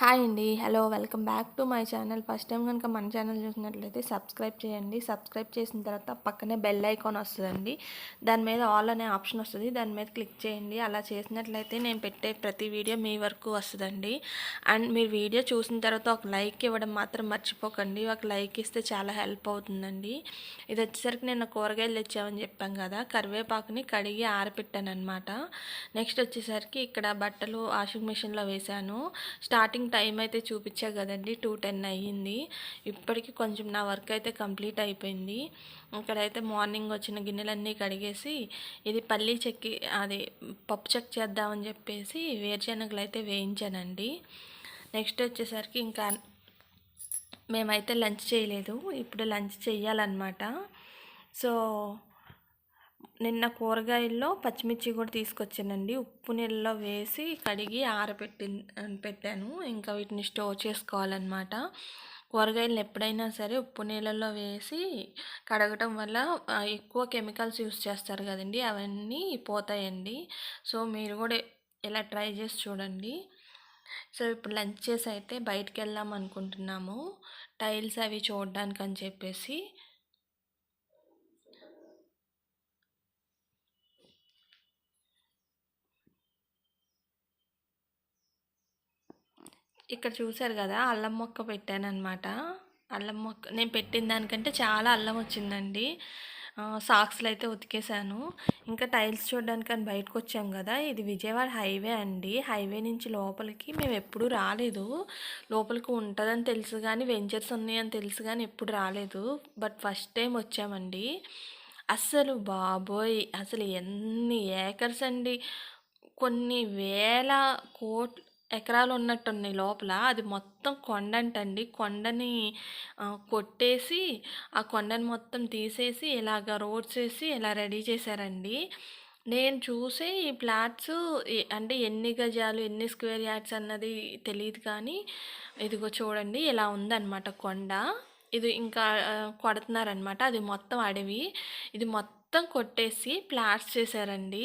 Hi అండి. Hello welcome back to my channel. First time కనుక మన ఛానల్ చూసినట్లయితే సబ్స్క్రైబ్ చేయండి. సబ్స్క్రైబ్ చేసిన తర్వాత పక్కనే బెల్ ఐకాన్ వస్తుందండి. దాని మీద ఆల్ అనే ఆప్షన్ వస్తుంది. దాని మీద క్లిక్ చేయండి. అలా చేసినట్లయితే నేను పెట్టే ప్రతి వీడియో మీ వరకు వస్తుందండి. అండ్ మీరు వీడియో చూసిన తర్వాత ఒక లైక్ ఇవ్వడం మాత్రం మర్చిపోకండి. ఒక లైక్ ఇస్తే చాలా హెల్ప్ అవుతుందండి. ఇది వచ్చేసరికి నేను కూరగాయలు తెచ్చామని చెప్పాం కదా. కరివేపాకుని కడిగి ఆరపెట్టాను అనమాట నెక్స్ట్ వచ్చేసరికి ఇక్కడ బట్టలు వాషింగ్ మిషన్లో వేశాను. స్టార్టింగ్ టైం అయితే చూపించా కదండి టూ టెన్ అయ్యింది. ఇప్పటికి కొంచెం నా వర్క్ అయితే కంప్లీట్ అయిపోయింది. ఇక్కడైతే మార్నింగ్ వచ్చిన గిన్నెలన్నీ కడిగేసి ఇది పల్లీ చెక్కి అది పప్పు చెక్ చేద్దామని చెప్పేసి వేరుశనగలు అయితే వేయించానండి. నెక్స్ట్ వచ్చేసరికి ఇంకా మేమైతే లంచ్ చేయలేదు. ఇప్పుడు లంచ్ చేయాలన్నమాట సో నిన్న కూరగాయల్లో పచ్చిమిర్చి కూడా తీసుకొచ్చానండి. ఉప్పు నీళ్ళలో వేసి కడిగి ఆరబెట్టి పెట్టాను. ఇంకా వీటిని స్టోర్ చేసుకోవాలన్నమాట. కూరగాయలను ఎప్పుడైనా సరే ఉప్పు నీళ్ళల్లో వేసి కడగటం వల్ల ఎక్కువ కెమికల్స్ యూస్ చేస్తారు కదండి. అవన్నీ పోతాయండి. సో మీరు కూడా ఇలా ట్రై చేసి చూడండి. సో ఇప్పుడు లంచ్ చేసి అయితే బయటికి వెళ్దాం అనుకుంటున్నాము. టైల్స్ అవి చూడడానికి అని చెప్పేసి. ఇక్కడ చూసారు కదా అల్లం మొక్క పెట్టానమాట అల్లం మొక్క నేను పెట్టిన దానికంటే చాలా అల్లం వచ్చిందండి. సాక్స్లు అయితే ఉతికేసాను ఇంకా టైల్స్ చూడడానికి అని బయటకు వచ్చాం కదా ఇది విజయవాడ హైవే అండి. హైవే నుంచి లోపలికి మేము ఎప్పుడూ రాలేదు. లోపలికి ఉంటుందని తెలుసు కానీ వెంచర్స్ ఉన్నాయని తెలుసు కానీ ఎప్పుడు రాలేదు. బట్ ఫస్ట్ టైం వచ్చామండి. అస్సలు బాబోయ్! అసలు ఎన్ని ఏకర్స్ అండి. కొన్ని వేల కోట్ ఎకరాలు ఉన్నట్టున్నాయి లోపల. అది మొత్తం కొండంటండి. కొండని కొట్టేసి ఆ కొండని మొత్తం తీసేసి ఇలాగ రోడ్స్ వేసి ఇలా రెడీ చేశారండి. నేను చూసే ఈ ప్లాట్స్ అంటే ఎన్ని గజాలు ఎన్ని స్క్వేర్ యార్డ్స్ అన్నది తెలియదు కానీ ఇదిగో చూడండి ఇలా ఉందన్నమాట కొండ. ఇది ఇంకా కొడుతున్నారనమాట అది మొత్తం అడవి. ఇది మొత్తం కొట్టేసి ప్లాట్స్ చేశారండి.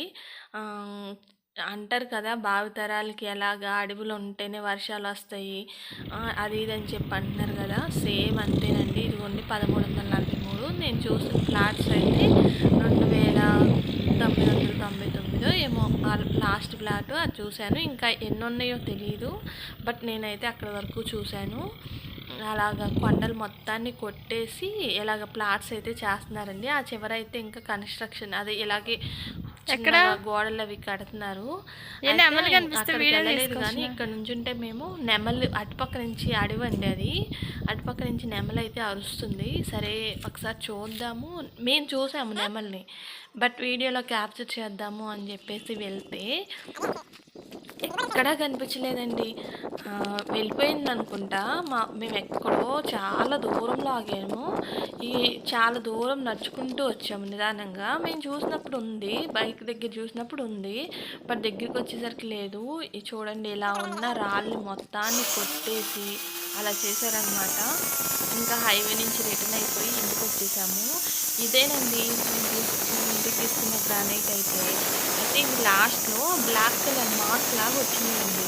అంటారు కదా భావితరాలకి ఎలాగా అడవులు ఉంటేనే వర్షాలు వస్తాయి. అది ఇది అని చెప్పి అంటున్నారు కదా. సేమ్ అంతేనండి. ఇదిగోండి పదమూడు వందల నలభై మూడు. నేను చూసిన ఫ్లాట్స్ అయితే రెండు వేల తొమ్మిది వందల తొంభై తొమ్మిదో ఏమో లాస్ట్ ఫ్లాట్ అది చూశాను. ఇంకా ఎన్ని ఉన్నాయో తెలియదు బట్ నేనైతే అక్కడ వరకు చూశాను. అలాగ కొండలు మొత్తాన్ని కొట్టేసి ఇలాగ ప్లాట్స్ అయితే చేస్తున్నారండి. ఆ చివర అయితే ఇంకా కన్స్ట్రక్షన్ అదే ఇలాగే ఎక్కడ? గోడలు అవి కడుతున్నారు. వెళ్ళలేదు కానీ ఇక్కడ నుంచి ఉంటే మేము నెమలు అటుపక్క నుంచి అడవండి అది. అటుపక్క నుంచి నెమలు అయితే అరుస్తుంది. సరే ఒకసారి చూద్దాము. మేము చూసాము నెమల్ని. బట్ వీడియోలో క్యాప్చర్ చేద్దాము అని చెప్పేసి వెళ్తే ఎక్కడా కనిపించలేదండి. వెళ్ళిపోయింది అనుకుంటా మా మేము ఎక్కడో చాలా దూరంలో ఆగాము. ఈ చాలా దూరం నడుచుకుంటూ వచ్చాము నిదానంగా. మేము చూసినప్పుడు ఉంది బైక్ దగ్గర చూసినప్పుడు ఉంది బట్ దగ్గరికి వచ్చేసరికి లేదు. ఈ చూడండి ఇలా ఉన్న రాళ్ళు మొత్తాన్ని కొట్టేసి అలా చేశారనమాట ఇంకా హైవే నుంచి రిటర్న్ అయిపోయి ఇంటికి వచ్చేసాము. ఇదేనండి ఇంటికి తీసుకున్న గ్రానైట్ అయితే. ఇది లాస్ట్లో బ్లాక్ కలర్ మార్క్ లాగా వచ్చిందండి.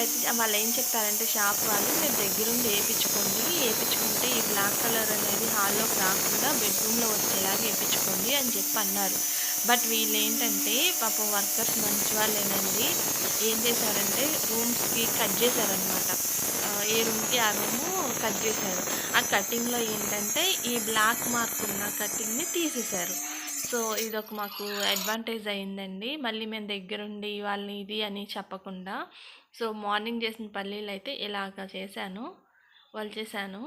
అయితే వాళ్ళు ఏం చెప్పారంటే షాప్ వాళ్ళు మీరు దగ్గరుండి వేయించుకోండి వేయించుకుంటే ఈ బ్లాక్ కలర్ అనేది హాల్లోకి రాకుండా బెడ్రూమ్లో వచ్చేలాగా వేయించుకోండి అని చెప్పి అన్నారు. బట్ వీళ్ళు ఏంటంటే పాపం వర్కర్స్ మంచి వాళ్ళేనండి. ఏం చేశారంటే రూమ్స్కి కట్ చేశారనమాట ఏ రూమ్కి? ఆ రూము కట్ చేశారు. ఆ కటింగ్లో ఏంటంటే ఈ బ్లాక్ మార్క్ ఉన్న కటింగ్ని తీసేశారు. సో ఇదొక మాకు అడ్వాంటేజ్ అయిందండి. మళ్ళీ మేము దగ్గరుండి వాళ్ళని ఇది అని చెప్పకుండా సో మార్నింగ్ చేసిన పల్లీలు అయితే ఇలాగ చేశాను. వాళ్ళు చేశాను